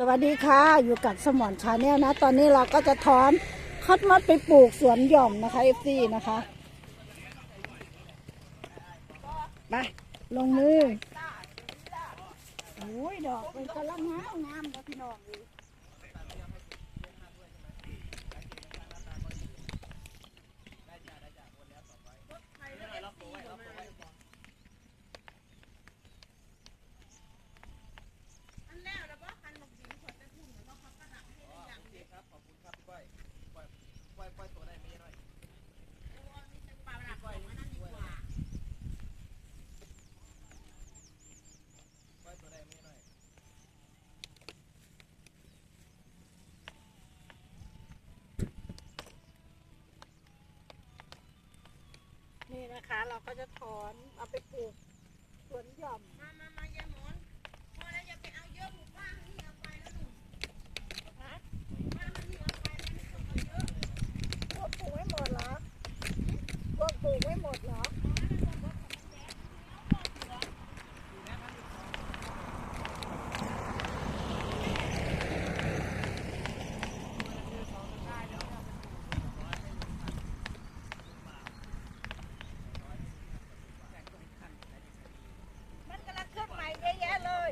สวัสดีค่ะ อยู่กับสมอนชาแนลนะ ตอนนี้เราก็จะถอนคัดมัดไปปลูกสวนหย่อมนะคะเอฟซีนะคะไปลงมือโอ้ยดอกเป็นกำลังงามงามนะพี่น้อง นะคะ เราก็จะถอนเอาไปปลูกสวนหย่อม มามามาอย่าหมอนพอแล้วอย่าไปเอาเยอะหมู่บ้านนี่เอาไปแล้วหนู นะ บ้านมันนี่เอาไปแล้วไม่ต้องเอาเยอะ พวกปลูกไม่หมดเหรอพวกปลูกไม่หมดเหรอ มันกำลังขึ้นใหม่เยอะแยะเลย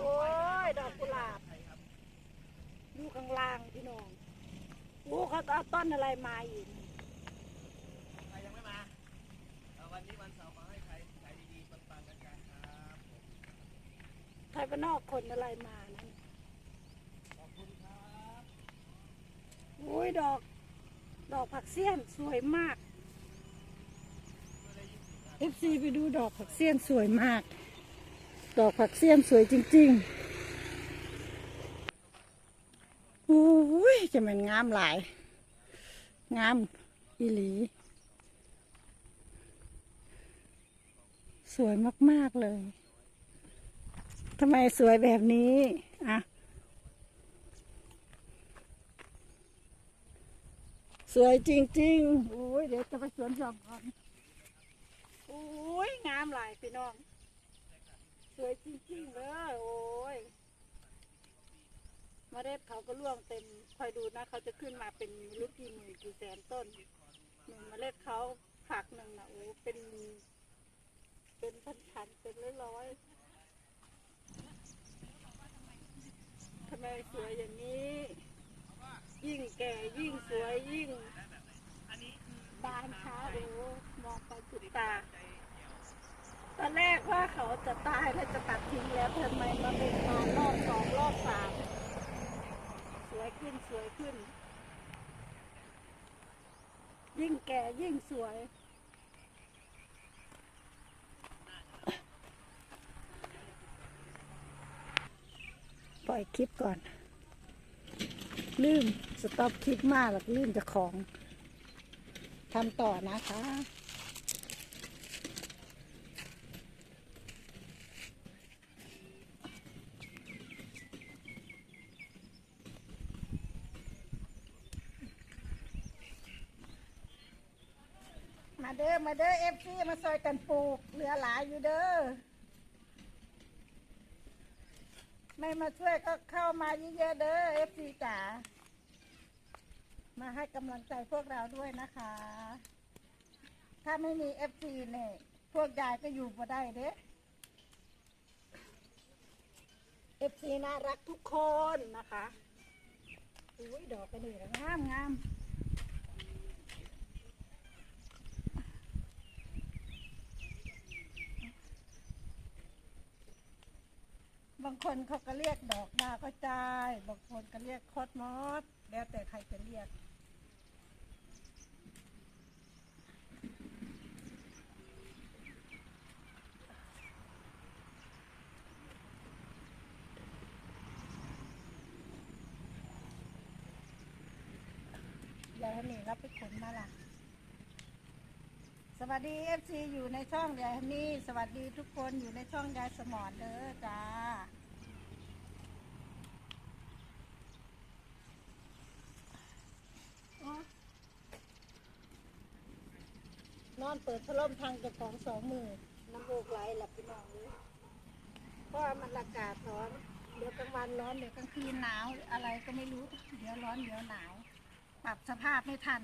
โอ้ย ดอกกุหลาบอยู่ข้างล่างพี่น้องโอ้เขาเอาต้ นอะไรมาอีกใครยังไม่มาเอ่อวันนี้วันเสาร์มาให้ใครขายดีๆปังๆกันกันครับไทยบ้านนอกคนอะไรมานั่นขอบคุณครับโอ้ยดอก ดอกผักเสี้ยนสวยมากเอฟซีไปดูดอกผักเสี้ยนสวยมาก ดอกผักเสี้ยนสวยจริงๆโอ้ยจะเป็นงามหลาย งามอีหลี สวยมาก ๆ เลยทำไมสวยแบบนี้ อะ สวยจริงๆโอ้ยเดี๋ยวจะไปสวนหยอมก่อนโอ้ยงามหลายพี่น้อง สวยจริงๆเลยโอ้ย เมล็ดเขาก็ร่วงเต็มคอยดูนะ เขาจะขึ้นมาเป็นลูกกี่หมื่นกี่แสนต้นหนึ่งเมล็ดเขาฝักหนึ่งนะโอ้เป็น เป็นพันๆเป็นร้อยๆทำไมสวยอย่างนี้ ยิ่งแก่ยิ่งสวยยิ่งบานช้าโอ้มองไปสุดตาตอนแรกว่าเขาจะตายแล้วจะตัดทิ้งแล้วทำไมมาเป็นมารอบสองรอบสาม ขึ้นสวยขึ้น ยิ่งแก่ยิ่งสวย ปล่อยคลิปก่อน ลืม สต็อปคลิปมากหรอกลืมจะของทำต่อนะคะ มาเด้อ มาเด้อเอฟซีมาซอยกันปลูก เหลือหลายอยู่เด้อ ไม่มาช่วยก็เข้ามาเยอะๆเด้อเอฟซีจ๋า มาให้กำลังใจพวกเราด้วยนะคะ ถ้าไม่มีเอฟซีเนี่ย พวกยายก็อยู่บ่ได้เด้เอฟซีน่ารักทุกคนนะคะอุ้ยดอกกระเดืองามงาม บางคนเขาก็เรียกดอกดาวกระจาย บางคนก็เรียกคอสมอส แล้วแต่ใครจะเรียกยายฮันนี่รับไปขนมาล่ะ สวัสดีเอฟซีอยู่ในช่องยายฮันนี่ สวัสดีทุกคนอยู่ในช่องยายสมอนเด้อจ้า อนเปิดพัดลมทางเจ้าของสองมือน้ำโอกไหลหลับพี่น้องเลยเพราะว่ามันอากาศร้อน เดี๋ยวกลางวันร้อนเดี๋ยวกลางคืนหนาวอะไรก็ไม่รู้ เดี๋ยวร้อนเดี๋ยวหนาว ปรับสภาพไม่ทัน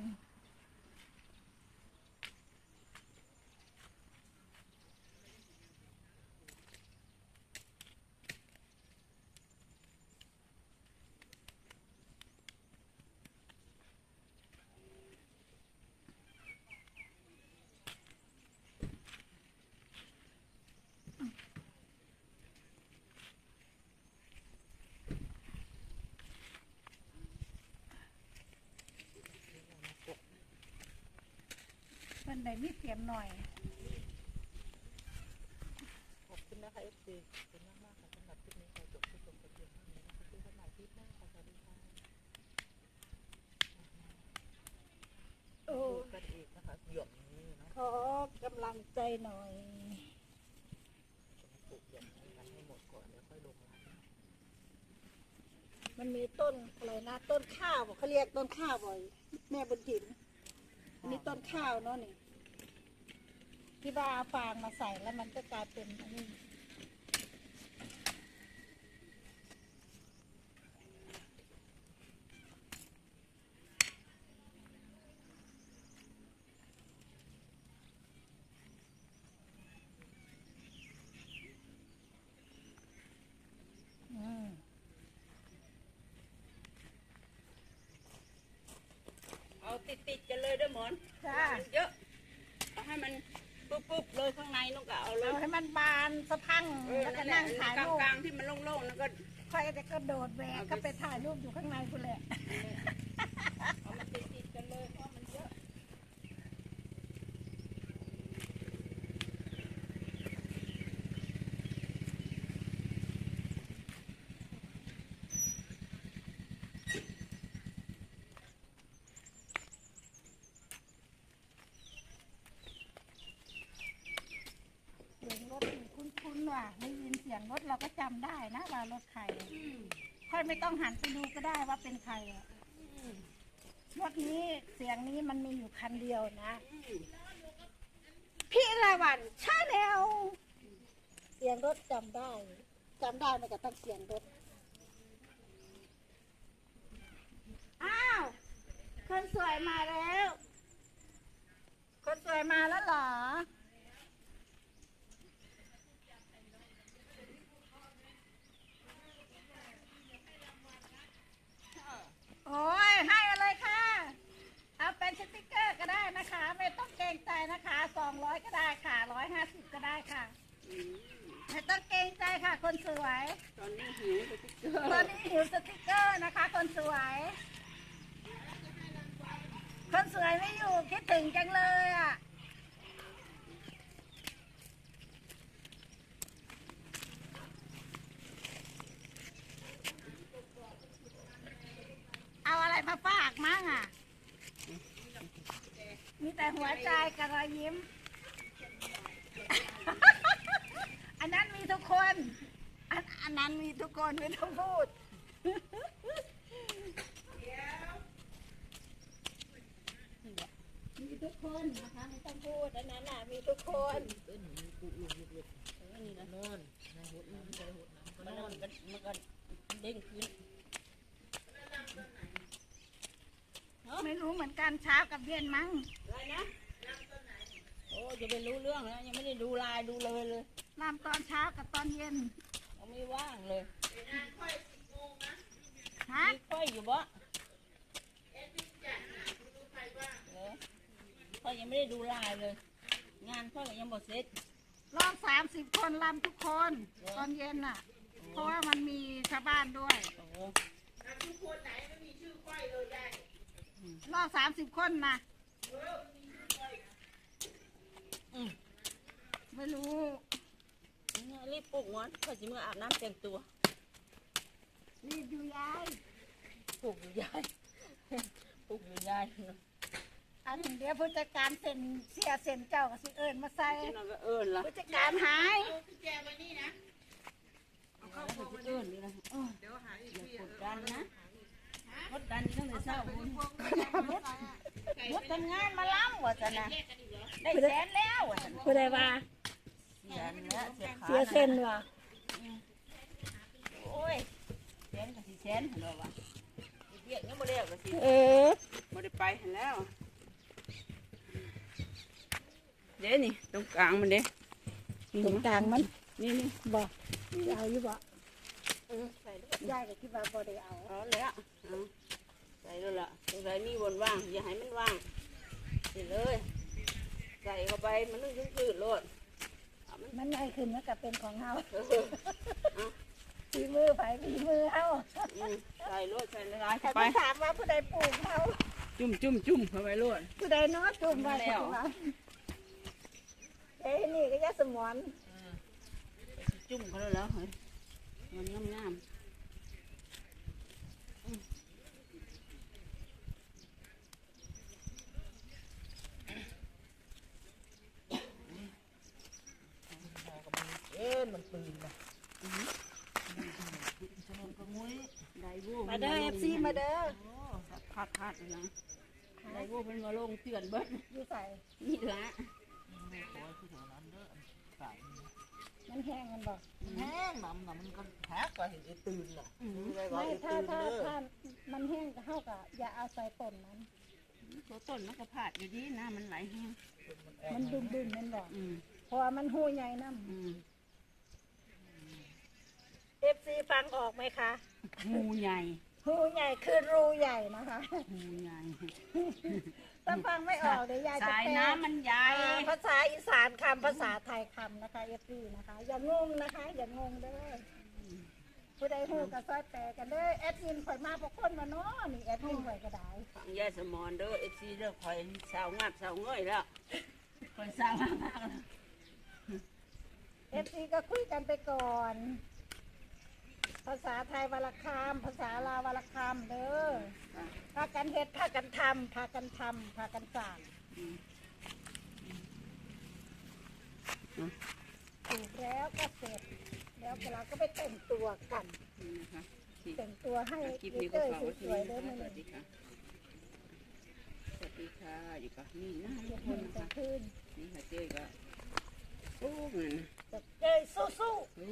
นได้มีเสียงหน่อย ขอบคุณนะคะเอฟซีขอบคุณมากมากๆค่ะสำหรับคลิปนี้ขอจบที่ชมกันเพียงเท่านี้นะคะเจอกันใหม่คลิปหน้าค่ะสวัสดีค่ะโอ้ ดูกันอีกนะคะหย่อมนี้เนาะขอกำลังใจหน่อย ปลูกหย่อมนี้กันให้หมดก่อนเดี๋ยวค่อยลงไลน์มันมีต้นอะไรนะ ต้นข้าวบอกเขาเรียกต้นข้าวบ่อย แม่บุญถิ่นอันนี้ต้นข้าวเนาะนี่ ที่ว่าเอาฟางมาใส่แล้วมันก็กลายเป็นอันนี้อืมเอาติดติดๆกันเลยเด้อหมอนจ้ามันเยอะเอาให้มัน ปุ๊บปุ๊บๆเลยข้างในนุ่งก็เอาเลเอายให้มันบานสะพรังเออแล้วก็นั่นแหละนั่งถ่ายกลางรูปกลางๆที่มันโล่งๆแล้วก็ ค่อยจะกระโดดแหวกก็ไปถ่ายรูปอยู่ข้างในคุณแหละ เอามาติดติดๆกันเลยเพราะมันเยอะ เสียงรถนี่ คุ้นๆว่ะได้ยินเสียงรถเราก็จำได้นะว่ารถใครค่อยไม่ต้องหันไปดูก็ได้ว่าเป็นใครอะรถนี้เสียงนี้มันมีอยู่คันเดียวนะ พี่ละวันใช่แล้วเสียงรถจำได้จำได้ไม่กระทั่งเสียงรถ อ้าว คนสวยมาแล้ว คนสวยมาแล้วเหรอ โอ้ยให้มาเลยค่ะ เอาเป็นสติกเกอร์ก็ได้นะคะ ไม่ต้องเกรงใจนะคะสองร้อยก็ได้ค่ะร้อยห้าสิบก็ได้ค่ะ ไม่ต้องเกรงใจค่ะ คนสวย ตอนนี้หิวสติ๊กเกอ ตอน ร์ นี้หิวสติกเกอร์นะคะ คนสวย คนสวยไม่อยู่คิดถึงจังเลยอะ เอาอะไรมา ฝากมั่งอะ มีแต่หัวใจกับรอยยิ้ม อันนั้นมีทุกคน อันอันนั้นมีทุกคนไม่ต้องพูด มีทุกคนนะคะไม่ต้องพูดอันนั้นน่ะมีทุกคนต้นนี้ปลูกลงลึกๆนี่นะนอนในหดน้ำใจหดน้ำก็มันนอนก็มันก็เด้งขึ้น ไม่รู้เหมือนกันเช้ากับเย็นมั้งอะไรนะโอ้จะไปรู้เรื่องแล้วยังไม่ได้ดูลายดูเลยเลยลำตอนเช้ากับตอนเย็นยังไม่ว่างเลยฮะมีค่อยอยู่บ่เหรอค่อยยังไม่ได้ดูลายเลย งานค่อยก็ยังหมดเสร็จรอบสามสิบคนลำทุกคน ตอนเย็นน่ะ เพราะว่ามันมีชาวบ้านด้วย โอ้โห รอบสามสิบคนนะอืมไม่รู้เนี่ยรีบปลุกมันค่อยจะมืออาบน้ำเต็มตัว รีบอยู่ยายปลุกอยู่ยายปลุกอยู่ยายเนาะอันหนึ่งเดียวผู้จัดการเซ็นเสียเซ็นเจ้ากับสิเอิญมาใส่ที่นั่นก็เอิญละผู้จัดการหายแล้วก็จะเอิญนี่นะเอออย่ากดดันนะ กดดันนี่ตั้งแต่เช้าคุณหมดทำงานมาล้ำว่าจะนะได้แสนแล้วว่าจะนะผู้ใดว่าเสียเนื้อเสียขาเสียเส้นว่ะโอ้ยแสนกับสี่แสนเห็นบ่วะเรียกยังบ่เรียกก็สิเออบ่ได้ไปเห็นแล้วเด้นี่ตรงกลางมันเด้นี่ตรงกลางมันนี่นี่บ่จะเอาอยู่บ่เออใส่ยายก็คิดว่าบ่ได้เอาเอาแล้วเอาใส่ แล้วล่ะตรงไหนมีบนว่าง อย่าให้มันว่างใส่เลย ใส่เข้าไปมันนึกถึงพืชโลดเอามันมันง่ายขึ้นมันก็เป็นของเฮาเออเอาฝีมือไผฝีมือเฮาอืมใส่โลดใส่ละลายถ้าเข้าไป ไปถามว่าผู้ใดปลูกเฮาจุ่มจุ่มจุ่มเข้าไปโลด ผู้ใดเนาะจุ่มไว้แล้วข้างหลังเอ้ยนี่ก็ยาสมอน จุ่มเขาแล้วเหรอเฮ้ยมันงามงาม เอ๊ะมันปืนนะ ๆได้บู้ มาเด้อ FC มาเด้อโอ้พัดพัดเลยนะได้บู้เป็นมาลงเตือนเบิดอยู่ใส่นี่ละมันแห้งมันบ่แห้งน้ำน้ำมันก็แหกกว่าเห็นไอ้ตื่นน่ะอืมไม่ได้ว่าไม่ไอ้ถ้าตื่นถ้าเด้อถ้ามันแห้งก็เฮาก็อย่าเอาใส่ต้นมันตัวต้นมันก็ผาดอยู่ดีนะมันไหลแห้งมันดุมดุมๆแมันบ่อืมเพราะว่ามันหูใหญ่นำ อืม FC ฟังออกไหมคะงูใหญ่หูใหญ่คือรูใหญ่นะคะ งูใหญ่ถ้าฟังไม่ออกเดี๋ยวยายจะสายแปลน้ำมันใหญ่อ่าภาษาอีสานคำภาษาไทยคำนะคะ FC นะคะ อย่างงนะคะ อย่างงเด้อผู้ใดหูก็ซอยแปลกันเด้อแอดมินข่อยมาพวกคนมาเนาะนี่แอดมินข่อยก็ได้ ฟังยายสมอนเด้อเอฟซีเด้อคอยสาวงาบสาวเงยแล้วคอยสาวงาบแล้ว เอฟซีก็คุยกันไปก่อน ภาษาไทยวรรคามภาษาลาววรรคามเด้อพากันเฮ็ดพากันทำพากันทำพากันสั่งถูกแล้วก็เสร็จ แล้วเราก็ไปแต่งตัวกันนี่นะคะที่แต่งตัวให้คลิปเต้นี้ก็ยฝากไว้สที่วยนี่ๆเด้อนะคะมื้อสวัสนี้ดีค่ะสวัสดีค่ะอยู่กับนี่นะทุเฮ็กดคให้นนะแต่คะคืนนี่ค่ะเจ๊ก็โอ้เงินจะเจ้ยสู้โอ้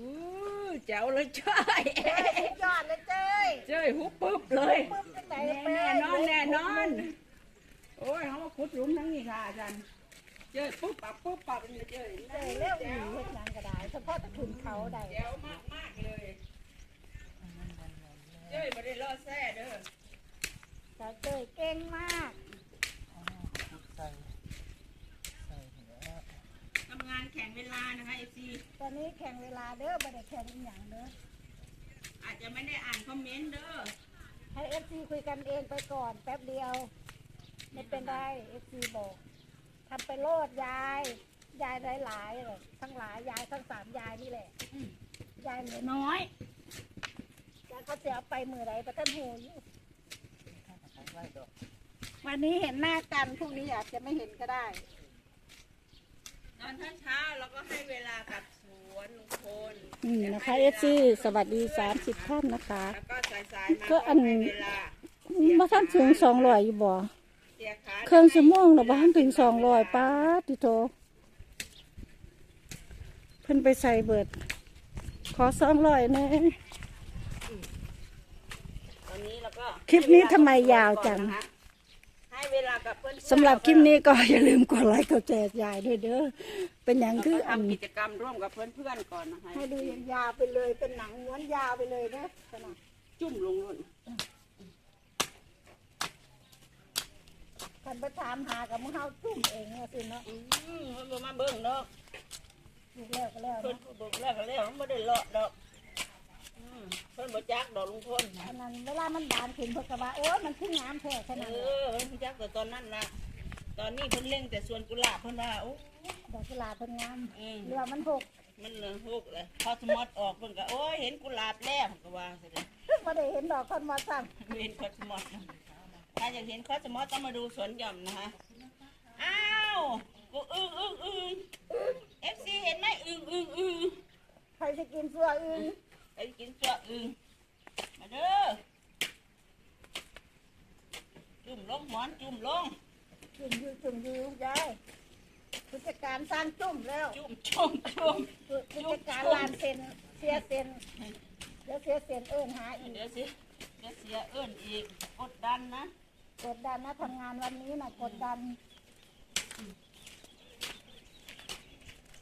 เจ้าเลยเจ้ยๆเจ้ยสุดยอดเลยเจ้ยเจ้ยหุบปุ๊บเลยปุ๊บจังไหนแน่เป้แน่ยนอนแน่นอน โอ้ยเขามาขุดหลุมทั้งนี้ค่ะอาจารย์เจ้ยปุ๊บปับปุ๊บปับนี่เจ้ยเจ้ยเร็วหนีเฮ็ดหยังก็ได้เฉพาะตะขุนเขาได้แจ๋วมากมากๆเลยเจ้ยไม่ได้ล่อแซ่เด้อสาวเจ้ยเก่งมากใส่ใส่หัวทำ งานแข่งเวลานะคะเอฟซีตอนนี้แข่งเวลาเด้อบ่ได้แข่งอีหยังเด้อ อาจจะไม่ได้อ่านคอมเมนต์เด้อ ให้เอฟซีคุยกันเองไปก่อนแป๊บเดียว ไม่เป็นไรเอฟซีบอกทำไปโลดยาย ยายหลายๆเลยทั้งหลายยายทั้งสามยายนี่แหละยายเหลือน้อยยายเขาจะเอาไปมือไรประท่านหูอยู่ไว้ดอกวันนี้เห็นหน้ากันพรุ่งนี้อาจจะไม่เห็นก็ได้ ตอนเช้าๆเราก็ให้เวลากับสวนลุงพลอืมนะคะเอฟซีสวัสดีสามสิบท่านนะคะ แล้วก็สายๆมาก็อัน ให้เวลามาท่านถึงสองร้อยอยู่บ่ เสียขาเครื่องชั่วโมงเราบ้านถึงสองร้อยป้าดติโตเพิ่นไปใส่เบิด ขอสองร้อยแน่ ตอนนี้เราก็คลิปนี้ทำไมยาวจัง ให้เวลากับ เพื่อนๆสำหรับคลิปนี้ก็อย่าลืมกดไลค์กดแชร์ยายด้วยเด้อเป็นอย่างเราคือก็อันทำกิจกรรมร่วมกับเพื่อนๆก่อนนะคะให้ดูยาวๆไปเลยเป็นหนังม้วนยาวไปเลยนะขนาดจุ่มลงรุ่นคันไปถามหากับมึงเฮาจุ่มเองเนี่ยสิเนาะอืมเพิ่นบ่มาเบิ่งดอกถูกแล้วก็แล้วเพิ่นเนาะบอกแล้วก็แล้วมันบ่ได้เลาะดอกอืม เพิ่นบ่จักดอกลุงพลอันนั้นเวลามันบานขึ้นเพิ่นก็ว่าโอ้ยมันขึ้นงามแท้ขเอนาดนั้นอเพิ่นบ่จักแต่ตอนนั้นล่ะ ตอนนี้เพิ่นเล็งแต่สวนกุหลาบเพิ่นว่าโอ้ดอกกุหลาบเพิ่นงามอืมเรือมันหกมันเหลืองฮกเลยพอสมอดออกเพิ่นก็โอ้ยเห็นกุหลาบแล้วเพิ่นก็ว่าซะเด้อ บ่ได้เห็นดอกคนมาสั่งเห็นคอสมอดถ้าอยากเห็นคอสมอดต้องมาดูสวนหย่อมนะคะ อ้าวกูอึ้งอึ้งอึ้ง FC เห็นไหมอึ้งอึ้งอึ้งใครจะกินเสื้ออื่น ไปกินเสื้ออึ้งมาเด้อจุ่มลงหมอนจุ่มลงจุ่มอยู่จุ่มอยู่ยายผู้จัดการสร้างจุ่มแล้วจุ่มจุ่มจุ่มผู้จัดการลานเซ็นเสียเซ็นเดี๋ยวเสียเซ็นเอิ้นหาอีกเดี๋ยวสิเดี๋ยวเสียเอิ้นอีกกดดันนะกดดันนะทำงานวันนี้นะกดดัน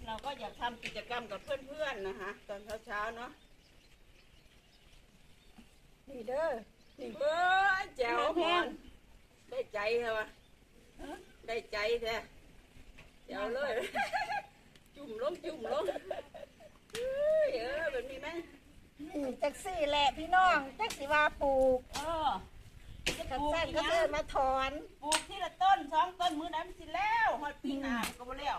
เราก็อยากทำกิจกรรมกับเพื่อนๆนะคะตอนเช้าๆเนาะ นี่เด้อเบ้อแจ๋วพอนได้ใจใช่ปะได้ใจแท้แจ๋วเลย จุ่มลงจุ่มลงเอ้ยเออแบบนี้ไหมนี่จักซี่แหละพี่น้องจักสิว่าปลูกเออจะกันปลูกสั้นอีก็หยังเดินมาถอน ปลูกทีละต้นสองต้นมือนั้นสิแล้วฮอดปีหน้าก็บ่แล้ว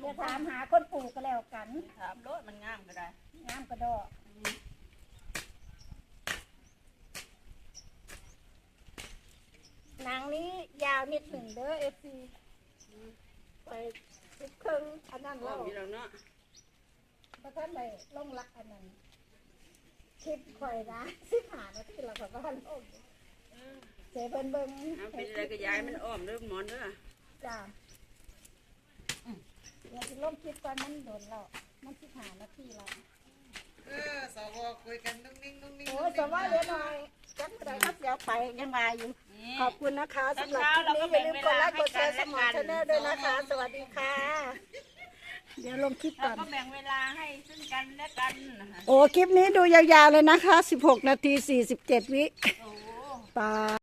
เดี๋ยวถามหาคนปลูกก็แล้วกันถามรถมันงามก็ได้งามกระดอกหนังนี้ยาวนิดหนึ่งเด้อเอฟซีไปสิบครึ่งอันนั้นก็เรามีแล้วเนาะพระท่านได้ลงรักอันนั้นคลิปข่อยนะสิบหานาทีเราก็บ้านลงเจเบิ่งเบิ่งเอาเป็นอะไรก็ย้ายมันอ้อมเด้อหมอนเด้อจ้า เดี๋ยวจะลงคลิปตอนมันโดนเรามันสิบหานาทีเราเออสวคุยกันนุ่งนิ่งนุ่งนิ่งโอ้ยจะว่าเดี๋ยวหน่อยจังได้ครับเดี๋ยวไปยังมาอยู่นี่ขอบคุณนะคะสำหรับคลิปนี้อย่าลืมกดไลค์กดแชร์สมองชาแนลด้วยนะคะ สวัสดีค่ะ เดี๋ยวลงคลิปเราก่อน ก็แบ่งเวลาให้ซึ่งกันและกันนะคะโอ้คลิปนี้ดูยาวๆเลยนะคะ 16 นาที 47 วิโอ้ ปา